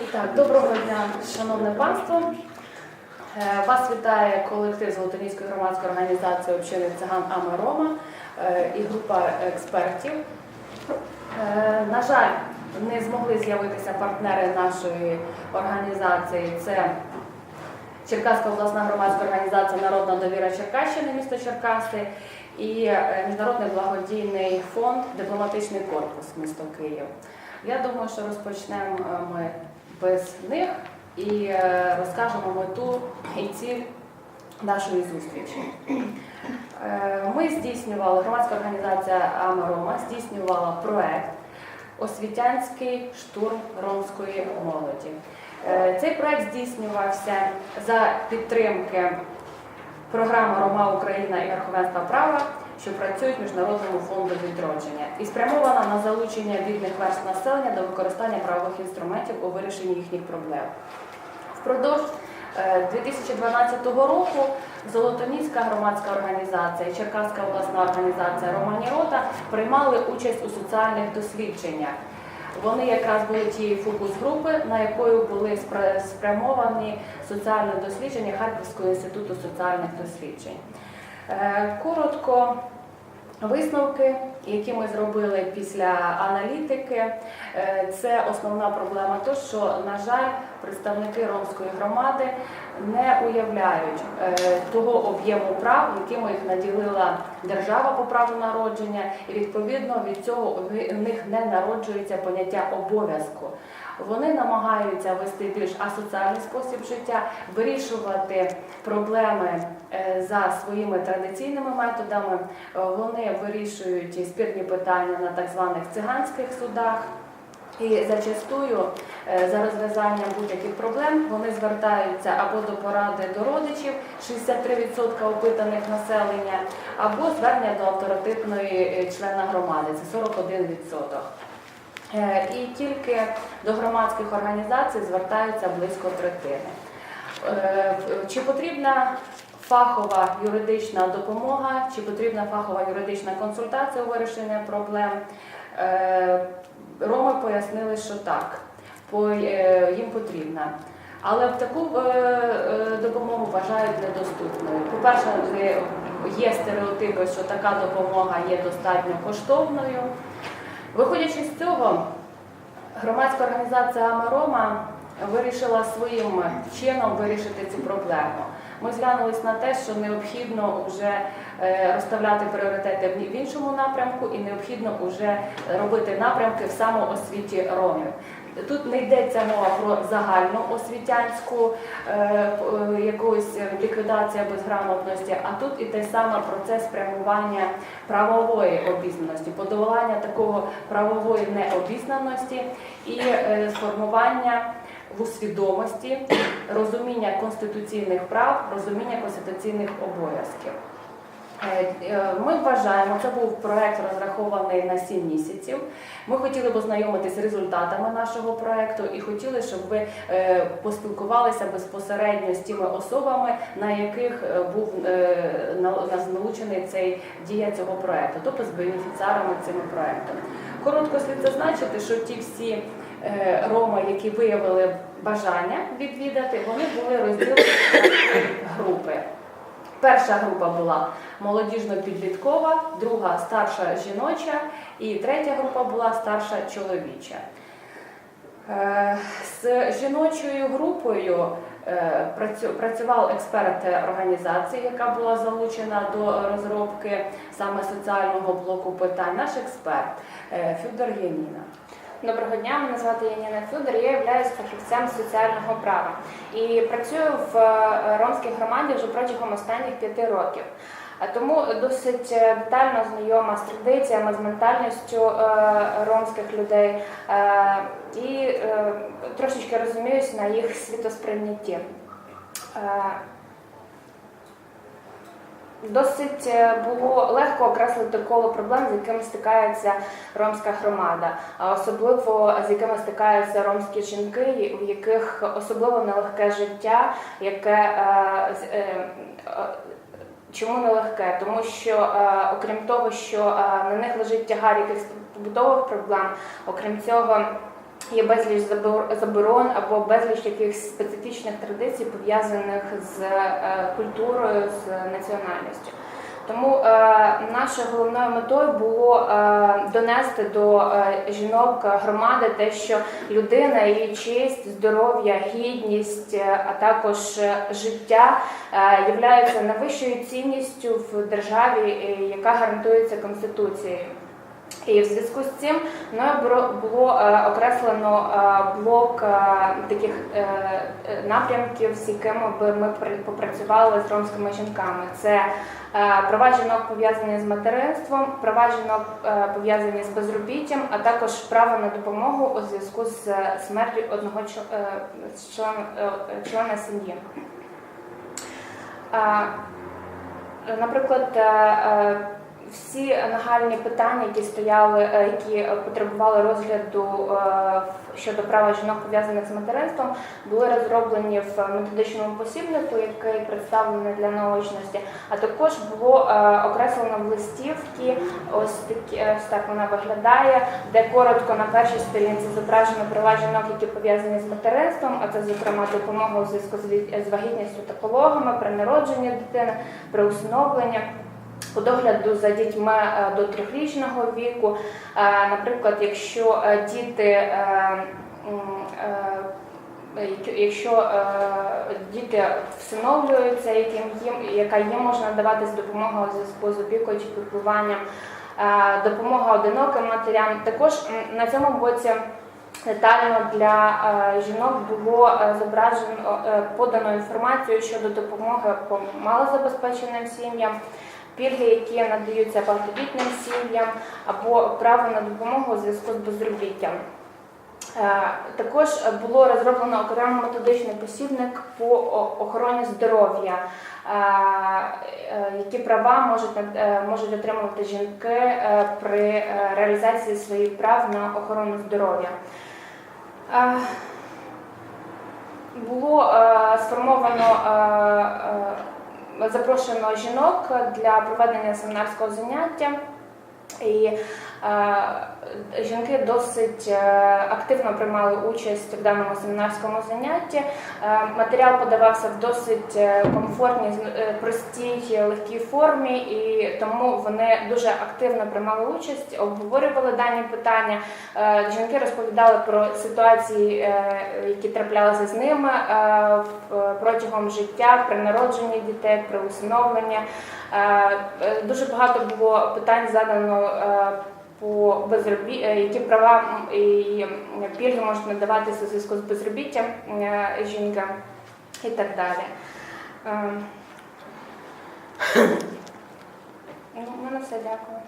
Так, доброго дня, шановне панство. Е, Вас вітає колектив Золотоніської громадської організації общини циган Ама Рома е, і група експертів. Е, На жаль, не змогли з'явитися партнери нашої організації. Це Черкаська обласна громадська організація Народна довіра Черкащини, місто Черкаси і Міжнародний благодійний фонд Дипломатичний корпус місто Київ. Я думаю, що розпочнемо ми без них і е, розкажемо мету і ціль нашої зустрічі. Е, Ми здійснювали, громадська організація Амарома здійснювала проект Освітянський штурм ромської молоді. Е, Цей проект здійснювався за підтримки програми Рома Україна і Верховенства права, що працюють Міжнародному фонду відродження, і спрямована на залучення бідних верств населення до використання правових інструментів у вирішенні їхніх проблем. Впродовж е, 2012 року Золотоніська громадська організація, і Черкаська обласна організація Романі Рота приймали участь у соціальних дослідженнях. Вони якраз були тієї фокус-групи, на якою були спрямовані соціальне дослідження Харківського інституту соціальних досліджень. Е, Коротко висновки, які ми зробили після аналітики, е, це основна проблема, то що, на жаль, представники ромської громади не уявляють е, того об'єму прав, якими їх наділила держава по праву народження, і відповідно від цього у них не народжується поняття обов'язку. Вони намагаються вести більш асоціальний спосіб життя, вирішувати проблеми е, за своїми традиційними методами. Е, Вони вирішують спірні питання на так званих циганських судах. І зачастую е, за розв'язанням будь-яких проблем вони звертаються або до поради до родичів 63% опитаних населення, або звернення до авторитетної члена громади це 41%. Е, І тільки до громадських організацій звертаються близько третини. Е, Чи потрібна фахова юридична допомога, чи потрібна фахова юридична консультація у вирішенні проблем? Е, Роми пояснили, що так, їм потрібна. Але в таку допомогу вважають недоступною. По-перше, є стереотипи, що така допомога є достатньо коштовною. Виходячи з цього, громадська організація Амарома вирішила своїм чином вирішити цю проблему. Ми зглянулись на те, що необхідно вже е, розставляти пріоритети в іншому напрямку, і необхідно вже робити напрямки в самоосвіті ромів. Тут не йдеться мова про загальну освітянську е, е, якусь ліквідацію безграмотності, а тут іде саме процес спрямування правової обізнаності, подолання такого правової необізнаності і е, сформування в усвідомості розуміння конституційних прав, розуміння конституційних обов'язків. Е, е, Ми вважаємо, це був проект розрахований на 7 місяців. Ми хотіли б ознайомитися з результатами нашого проекту і хотіли, щоб ви е, поспілкувалися безпосередньо з тими особами, на яких був е, на- на- цей дія цього проекту, тобто з бенефіціарами цим проектом. Коротко слід зазначити, що ті всі роми, які виявили бажання відвідати, вони були розділені на групи. Перша група була молодіжно-підліткова, друга старша жіноча і третя група була старша чоловіча. Е, З жіночою групою е, працював експерт організації, яка була залучена до розробки саме соціального блоку питань. Наш експерт е, Федор Єніна. Доброго дня, мене звати Яніна Фюдер, я являюсь фахівцем соціального права і працюю в е, ромській громаді вже протягом останніх п'яти років. Тому досить е, детально знайома з традиціями, з ментальністю е, ромських людей і трошечки розуміюсь на їх світосприйнятті. Досить е, було легко окреслити коло проблем, з якими стикається ромська громада, а особливо з якими стикаються ромські жінки, у яких особливо нелегке життя, яке е, е, чому нелегке? Тому що окрім того, що на них лежить тягар якихось побутових проблем, окрім цього. Є безліч забор- заборон або безліч якихось специфічних традицій, пов'язаних з е, культурою, з національністю. Тому е, нашою головною метою було е, донести до е, жінок громади те, що людина, її честь, здоров'я, гідність, е, а також е, життя е, являються найвищою цінністю в державі, е, яка гарантується конституцією. І в зв'язку з цим мною було- е, окреслено е, блок е, таких напрямків, з якими би ми попрацювали з ромськими жінками. Це права жінок пов'язані з материнством, права жінок пов'язані з безробіттям, а також право на допомогу у зв'язку з смертю одного члена сім'ї. Наприклад, всі нагальні питання, які стояли, е, які е, потребували розгляду е, щодо права жінок пов'язаних з материнством, були розроблені в методичному посібнику, який представлений для наочності. А також було окреслено в листівці, ось такі ось так вона виглядає, де коротко на першій сторінці зображено права жінок, які пов'язані з материнством, а це зокрема допомога у зв'язку з вагітністю та пологами, при народженні дитини, при усиновленні. По догляду за дітьми е, до трьохрічного віку, Е, наприклад, якщо е, діти, якщо діти всиновлюються, яким їм, яка їм можна надаватись допомога у зв'язку з опікою чи піклуванням, допомога одиноким матерям. Також на цьому боці детально для жінок було зображено подано інформацію щодо допомоги по малозабезпеченим сім'ям пільги, які надаються багатодітним сім'ям, або право на допомогу у зв'язку з безробіттям. Е, Також було розроблено окремий методичний посібник по охороні здоров'я, е, е, які права можуть, отримувати жінки при реалізації своїх прав на охорону здоров'я. Було сформовано запрошено жінок для проведення семінарського заняття. І жінки досить е, активно приймали участь в даному семінарському занятті. Е, матеріал подавався в досить е, комфортній, е, простій, легкій формі, і тому вони дуже активно приймали участь, обговорювали дані питання. Е, жінки розповідали про ситуації, е, які траплялися з ними е, протягом життя, при народженні дітей, при усиновленні. Е, е, Дуже багато було питань задано е, по безробі... е, які права і пільги можуть надаватися у зв'язку з безробіттям е, жінкам і так далі. У Ну, мене все, дякую.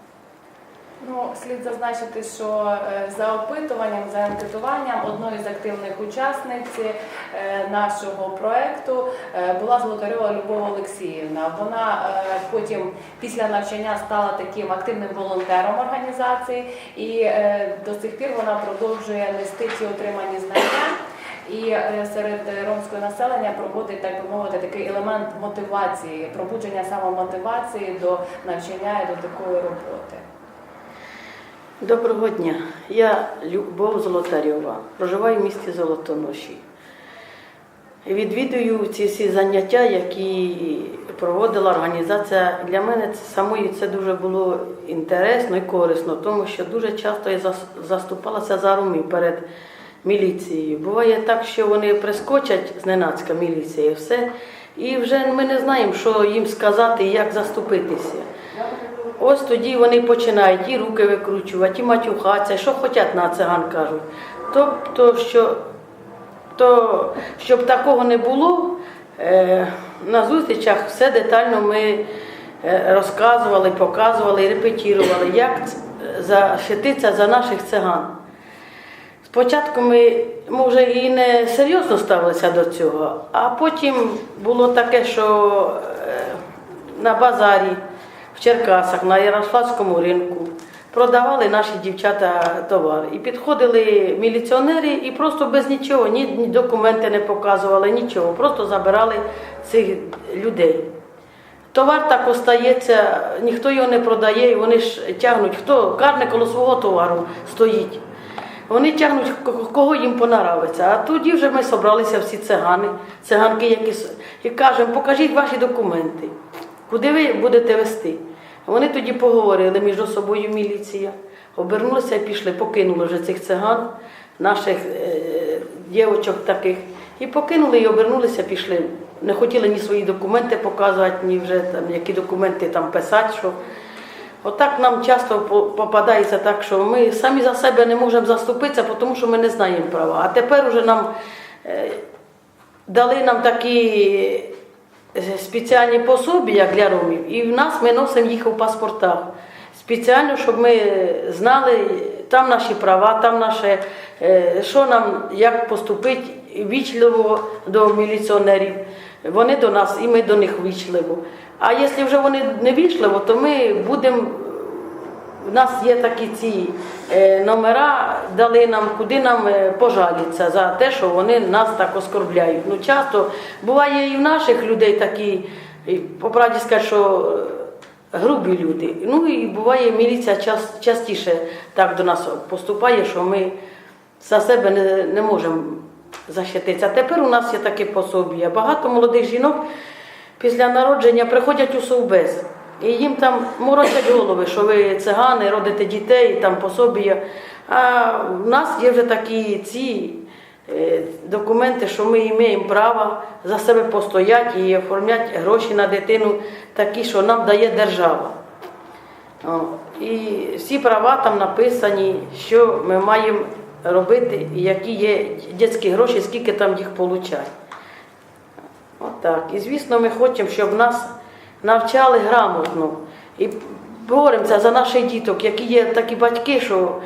Ну, слід зазначити, що е, за опитуванням, за анкетуванням одною з активних учасниць е, нашого проекту е, була Золотарьова Любов Олексіївна. Вона потім після навчання стала таким активним волонтером організації, і до сих пір вона продовжує нести ці отримані знання. І серед ромського населення проводить, так би мовити, такий елемент мотивації, пробудження самомотивації до навчання і до такої роботи. Доброго дня. Я Любов Золотарьова, проживаю в місті Золотоноші. Відвідую ці всі заняття, які проводила організація. Для мене це самої це дуже було інтересно і корисно, тому що дуже часто я заступалася за ромів перед міліцією. Буває так, що вони прискочать зненацька міліція і все, і вже ми не знаємо, що їм сказати і як заступитися. Ось тоді вони починають і руки викручувати, і матюхатися, що хочуть на циган кажуть. Тобто, що, то, щоб такого не було, е, на зустрічах все детально ми е, розказували, показували і репетірували, як защититися за наших циган. Спочатку ми, може, і не серйозно ставилися до цього, а потім було таке, що е, на базарі в Черкасах, на Ярославському ринку продавали наші дівчата товар. І підходили міліціонери і просто без нічого, ні, ні документи не показували, нічого, просто забирали цих людей. Товар так остається, ніхто його не продає, і вони ж тягнуть, хто карне коло свого товару стоїть. Вони тягнуть кого їм понравиться. А тоді вже ми зібралися всі цигани, циганки, які і кажемо, покажіть ваші документи, куди ви будете вести. Вони тоді поговорили між собою міліція, обернулися і пішли, покинули вже цих циган, наших е, дівочок таких, і покинули і обернулися, пішли. Не хотіли ні свої документи показувати, ні вже там які документи там писати. що Отак нам часто попадається так, що ми самі за себе не можемо заступитися, тому що ми не знаємо права. А тепер уже нам е, дали нам такі спеціальні пособі, як для ромів, і в нас ми носимо їх у паспортах. Спеціально, щоб ми знали там наші права, там наше, е, що нам, як поступити вічливо до міліціонерів. Вони до нас і ми до них вічливо. А якщо вже вони не вічливо, то ми будемо. У нас є такі ці е, номера, дали нам, куди нам е, пожалітися за те, що вони нас так оскорбляють. Ну, часто буває і в наших людей такі, по правді сказати, що е, грубі люди. Ну і буває, міліція час, частіше так до нас поступає, що ми за себе не, не можемо захиститися. А тепер у нас є таке пособія. Багато молодих жінок після народження приходять у совбез. І їм там морочать голови, що ви цигани, родите дітей, там пособія. А в нас є вже такі ці е, документи, що ми маємо право за себе постояти і оформляти гроші на дитину, такі, що нам дає держава. І всі права там написані, що ми маємо робити, які є дитячі гроші, скільки там їх получать. Отак. І звісно, ми хочемо, щоб нас навчали грамотно. І боремося за наших діток, які є такі батьки, що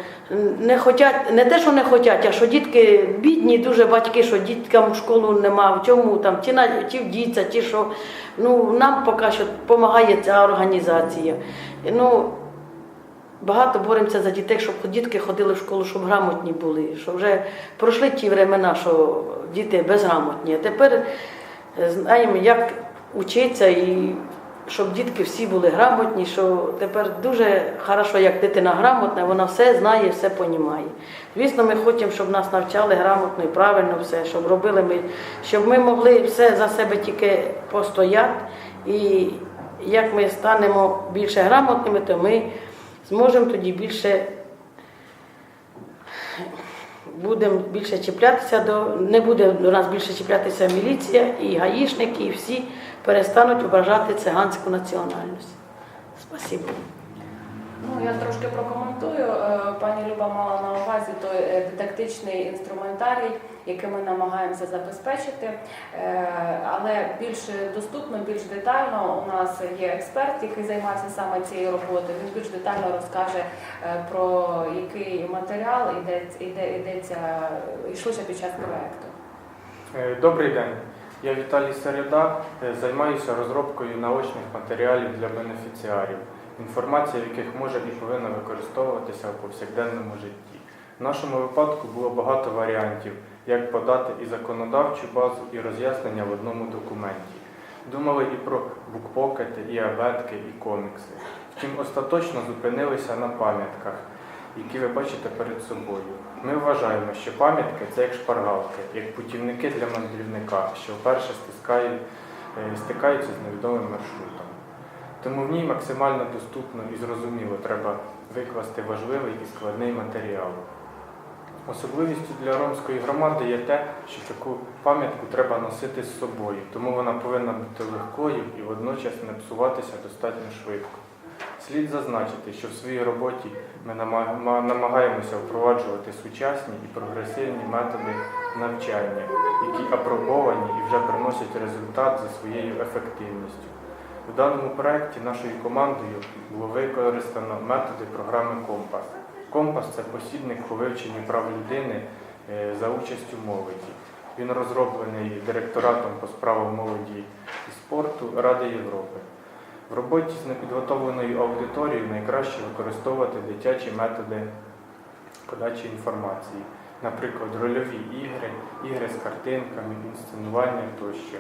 не хотять, не те, що не хочуть, а що дітки бідні, дуже батьки, що діткам в школу нема, в чому там, ті, на- ті вдіться, ті, що ну, нам поки що допомагає ця організація. Ну, Багато боремося за дітей, щоб дітки ходили в школу, щоб грамотні були, що вже пройшли ті времена, що діти безграмотні. А тепер е, знаємо, як вчитися і щоб дітки всі були грамотні, що тепер дуже хорошо, як дитина грамотна, вона все знає, все понімає. Звісно, ми хочемо, щоб нас навчали грамотно і правильно все, щоб робили ми, щоб ми могли все за себе тільки постояти. І як ми станемо більше грамотними, то ми зможемо тоді більше будемо більше чіплятися до не буде до нас більше чіплятися міліція і гаїшники, і всі перестануть ображати циганську національність. Спасибо. Ну, я трошки прокоментую. Е, Пані Люба мала на увазі той е, дидактичний інструментарій, який ми намагаємося забезпечити. Е, Але більш доступно, більш детально у нас є експерт, який займається саме цією роботою. Він більш детально розкаже про який матеріал йдеться, йде, йдеться йшлося під час проекту. Добрий день. Я Віталій Середа, е, займаюся розробкою наочних матеріалів для бенефіціарів, інформація в яких може і повинна використовуватися в повсякденному житті. В нашому випадку було багато варіантів, як подати і законодавчу базу, і роз'яснення в одному документі. Думали і про букпокети, і абетки, і комікси. Втім, остаточно зупинилися на пам'ятках, які ви бачите перед собою. Ми вважаємо, що пам'ятки це як шпаргалки, як путівники для мандрівника, що вперше е, стикаються з невідомим маршрутом. Тому в ній максимально доступно і зрозуміло треба викласти важливий і складний матеріал. Особливістю для ромської громади є те, що таку пам'ятку треба носити з собою, тому вона повинна бути легкою і водночас не псуватися достатньо швидко. Слід зазначити, що в своїй роботі ми намагаємося впроваджувати сучасні і прогресивні методи навчання, які апробовані і вже приносять результат за своєю ефективністю. У даному проєкті нашою командою було використано методи програми Компас. Компас це посібник по вивченню прав людини е, за участю молоді. Він розроблений директоратом по справам молоді і спорту Ради Європи. В роботі з непідготовленою аудиторією найкраще використовувати дитячі методи подачі інформації, наприклад, рольові ігри, ігри з картинками, інсценування тощо.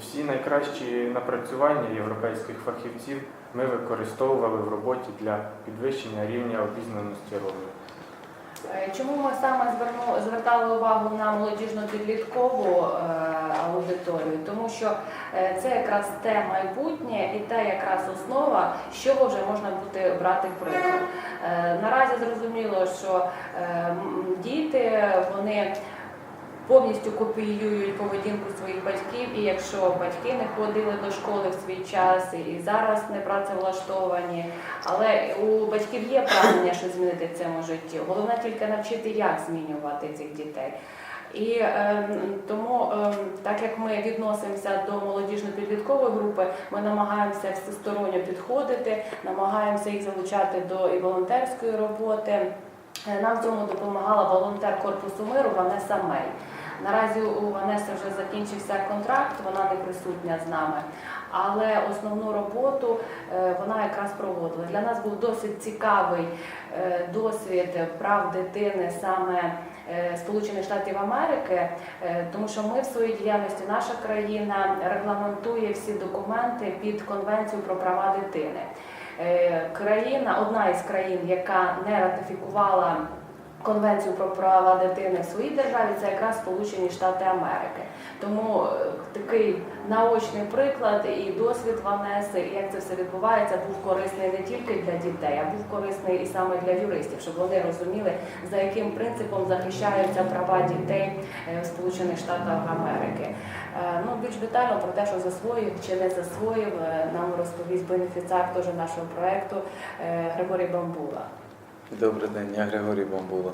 Всі найкращі напрацювання європейських фахівців ми використовували в роботі для підвищення рівня обізнаності ромів. Е, Чому ми саме зверну, звертали увагу на молодіжну підліткову е, аудиторію? Тому що е, це якраз те майбутнє і та якраз основа, з чого вже можна буде брати приклад. Наразі зрозуміло, що діти вони повністю копіюють поведінку своїх батьків, і якщо батьки не ходили до школи в свій час і зараз не працевлаштовані, але у батьків є прагнення щось змінити в цьому житті. Головне тільки навчити, як змінювати цих дітей. І е, тому, е, так як ми відносимося до молодіжно-підліткової групи, ми намагаємося всесторонньо підходити, намагаємося їх залучати до і волонтерської роботи. Е, Нам в цьому допомагала волонтер корпусу миру Ванеса Мей. Наразі у Ванеси вже закінчився контракт, вона не присутня з нами. Але основну роботу е, вона якраз проводила. Для нас був досить цікавий е, досвід прав дитини саме е, Сполучених Штатів Америки, тому що ми в своїй діяльності, наша країна регламентує всі документи під Конвенцію про права дитини. Країна, одна із країн, яка не ратифікувала Конвенцію про права дитини в своїй державі, це якраз Сполучені Штати Америки. Тому е, такий наочний приклад і досвід Ванеси, і як це все відбувається, був корисний не тільки для дітей, а був корисний і саме для юристів, щоб вони розуміли, за яким принципом захищаються права дітей е, в Сполучених Штатах Америки. Е, Ну, більш детально про те, що засвоїв чи не засвоїв, нам розповість бенефіціар теж нашого проекту Григорій Бамбула. Добрий день, я Григорій Бамбула.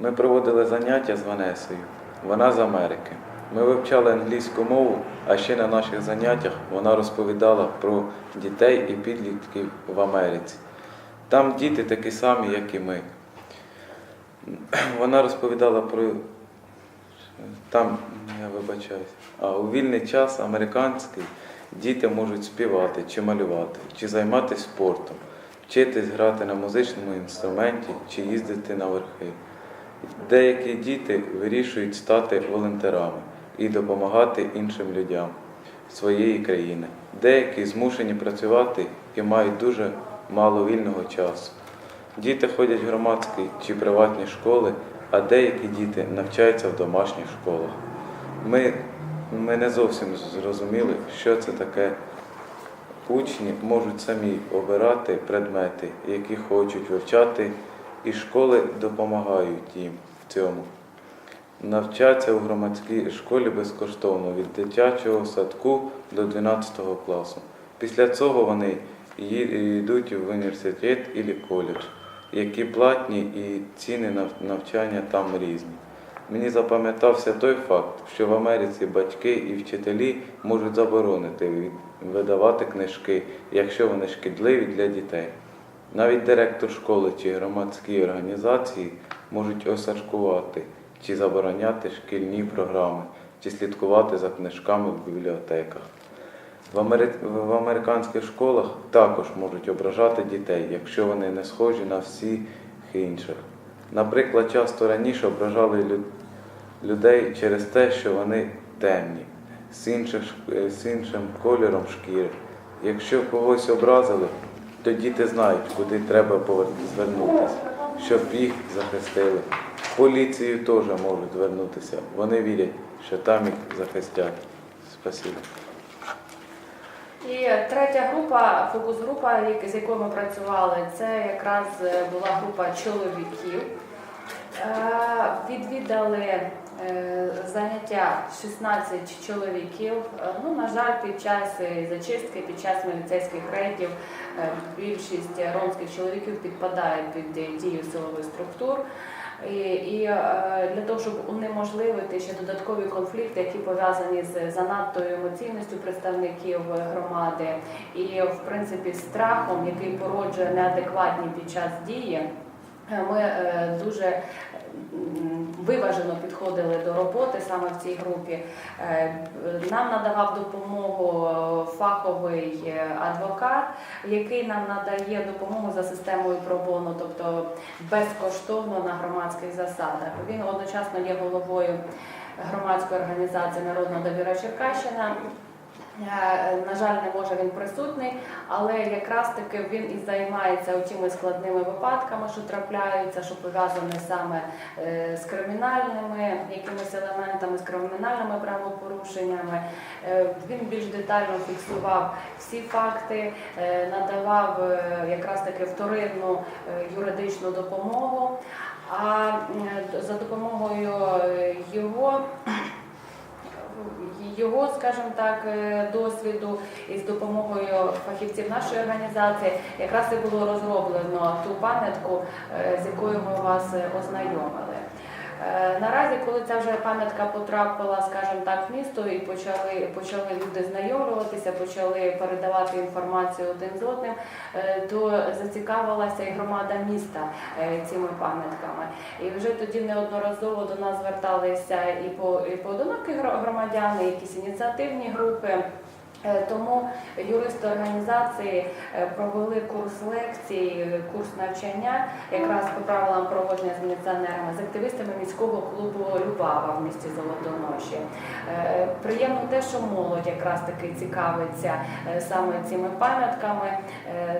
Ми проводили заняття з Ванесою. Вона з Америки. Ми вивчали англійську мову, а ще на наших заняттях вона розповідала про дітей і підлітків в Америці. Там діти такі самі, як і ми. Вона розповідала про там, я вибачаюсь, а у вільний час американський діти можуть співати чи малювати, чи займатися спортом вчитись грати на музичному інструменті чи їздити на верхи. Деякі діти вирішують стати волонтерами і допомагати іншим людям своєї країни. Деякі змушені працювати і мають дуже мало вільного часу. Діти ходять в громадські чи приватні школи, а деякі діти навчаються в домашніх школах. Ми, ми не зовсім зрозуміли, що це таке Учні можуть самі обирати предмети, які хочуть вивчати, і школи допомагають їм в цьому. Навчаться у громадській школі безкоштовно від дитячого садку до 12 класу. Після цього вони йдуть в університет або коледж, які платні і ціни нав- навчання там різні. Мені запам'ятався той факт, що в Америці батьки і вчителі можуть заборонити видавати книжки, якщо вони шкідливі для дітей. Навіть директор школи чи громадські організації можуть осадкувати чи забороняти шкільні програми, чи слідкувати за книжками в бібліотеках. В, амери... в американських школах також можуть ображати дітей, якщо вони не схожі на всіх інших. Наприклад, часто раніше ображали лю- людей через те, що вони темні, з, е, з іншим кольором шкіри. Якщо когось образили, то діти знають, куди треба звернутися, щоб їх захистили. Поліцію теж можуть звернутися. Вони вірять, що там їх захистять. Спасибо. І третя група, фокус-група, з якою ми працювали, це якраз е, була група чоловіків. Е, Відвідали заняття 16 чоловіків. Е, Ну, на жаль, під час е, зачистки, під час міліцейських рейдів е, більшість ромських чоловіків підпадають під е, дію силових структур. І, і е, для того, щоб унеможливити ще додаткові конфлікти, які пов'язані з занадтою емоційністю представників громади, і в принципі страхом, який породжує неадекватні під час дії. е, Ми е, дуже виважено підходили до роботи саме в цій групі. Е, Нам надавав допомогу фаховий е, адвокат, який нам надає допомогу за системою пробону, тобто безкоштовно на громадських засадах. Він одночасно є головою громадської організації Народна довіра Черкащина. Е, На жаль, не може він присутній, але якраз таки він і займається тими складними випадками, що трапляються, що пов'язані саме е, з кримінальними якимись елементами, з кримінальними правопорушеннями. Е, Він більш детально фіксував всі факти, надавав якраз таки вторинну юридичну допомогу. А за допомогою його його, скажімо так, е, досвіду і з допомогою фахівців нашої організації якраз і було розроблено ту пам'ятку, е, з якою ми вас е, ознайомили. Е, Наразі, коли ця вже пам'ятка потрапила, скажімо так, в місто і почали, почали люди знайомлюватися, почали передавати інформацію один з одним, е, то зацікавилася і громада міста е, цими пам'ятками. І вже тоді неодноразово до нас зверталися і по і поодинокі громадяни, якісь ініціативні групи. Е, Тому юристи організації е, провели курс лекцій, курс навчання якраз по правилам проводження з міліціонерами, з активістами міського клубу Любава в місті Золотоноші. Е, Приємно те, що молодь якраз таки цікавиться саме цими пам'ятками,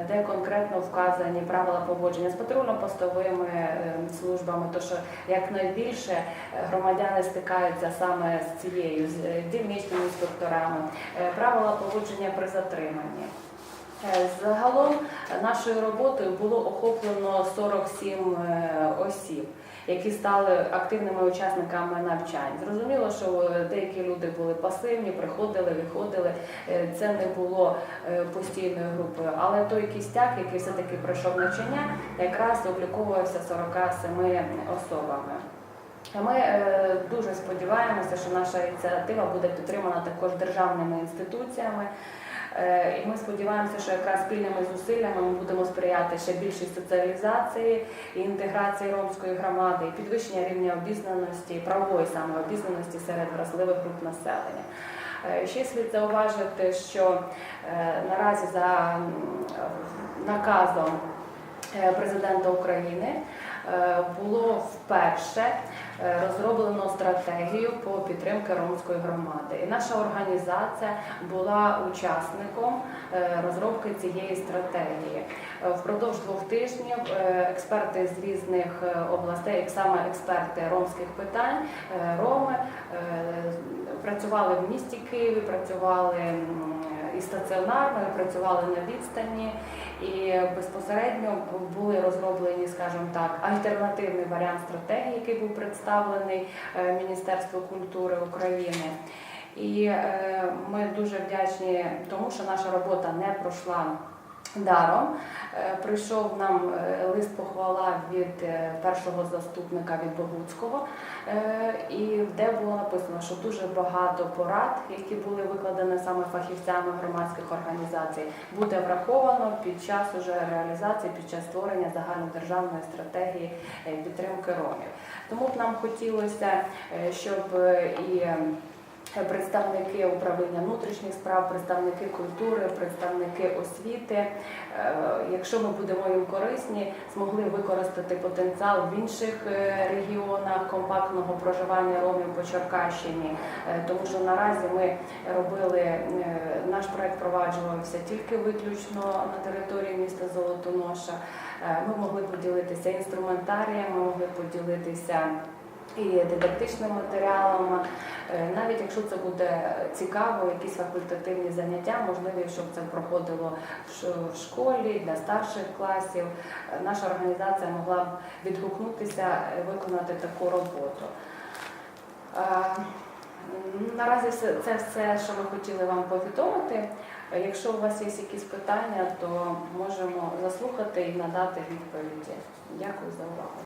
де конкретно вказані правила поводження з патрульно-постовими е, службами, то що якнайбільше е, громадяни стикаються саме з цією з е, дільничними інспекторами, е, правила поводження при затриманні. Е, Загалом е, нашою роботою було охоплено 47 е, осіб, які стали активними учасниками навчань. Зрозуміло, що е, деякі люди були пасивні, приходили, виходили. Е, Це не було е, постійною групою, але той кістяк, який все-таки пройшов навчання, якраз обліковувався 47 особами. Ми дуже сподіваємося, що наша ініціатива буде підтримана також державними інституціями. Е, І ми сподіваємося, що якраз спільними зусиллями ми будемо сприяти ще більшій соціалізації і інтеграції ромської громади, і підвищення рівня обізнаності, правової саме обізнаності серед вразливих груп населення. Е, Ще слід зауважити, що е, наразі за наказом президента України було вперше е, розроблено стратегію по підтримці ромської громади. І наша організація була учасником е, розробки цієї стратегії. Е, Впродовж двох тижнів е, експерти з різних е, областей, як саме експерти ромських питань, е, роми, е, працювали в місті Києві, працювали стаціонарно, працювали на відстані. І безпосередньо були розроблені, скажімо так, альтернативний варіант стратегії, який був представлений е, Міністерству культури України. І е, ми дуже вдячні тому, що наша робота не пройшла даром. Е, Прийшов нам е, лист похвала від е, першого заступника від Богуцького, і де було написано, що дуже багато порад, які були викладені саме фахівцями громадських організацій, буде враховано під час уже реалізації, під час створення загальнодержавної стратегії підтримки ромів. Тому б нам хотілося, щоб і е, представники управління внутрішніх справ, представники культури, представники освіти, е, якщо ми будемо їм корисні, змогли використати потенціал в інших е, регіонах компактного проживання ромів по Черкащині, Е, тому що наразі ми робили е, наш проект впроваджувався тільки виключно на території міста Золотоноша. Е, Ми могли поділитися інструментарієм, ми могли поділитися і дидактичними матеріалами. Е, Навіть якщо це буде цікаво, якісь факультативні заняття, можливі, щоб це проходило в школі для старших класів, е, наша організація могла б відгукнутися, е, виконати таку роботу. Наразі це все, що ми хотіли вам повідомити. Якщо у вас є якісь питання, то можемо заслухати і надати відповіді. Дякую за увагу.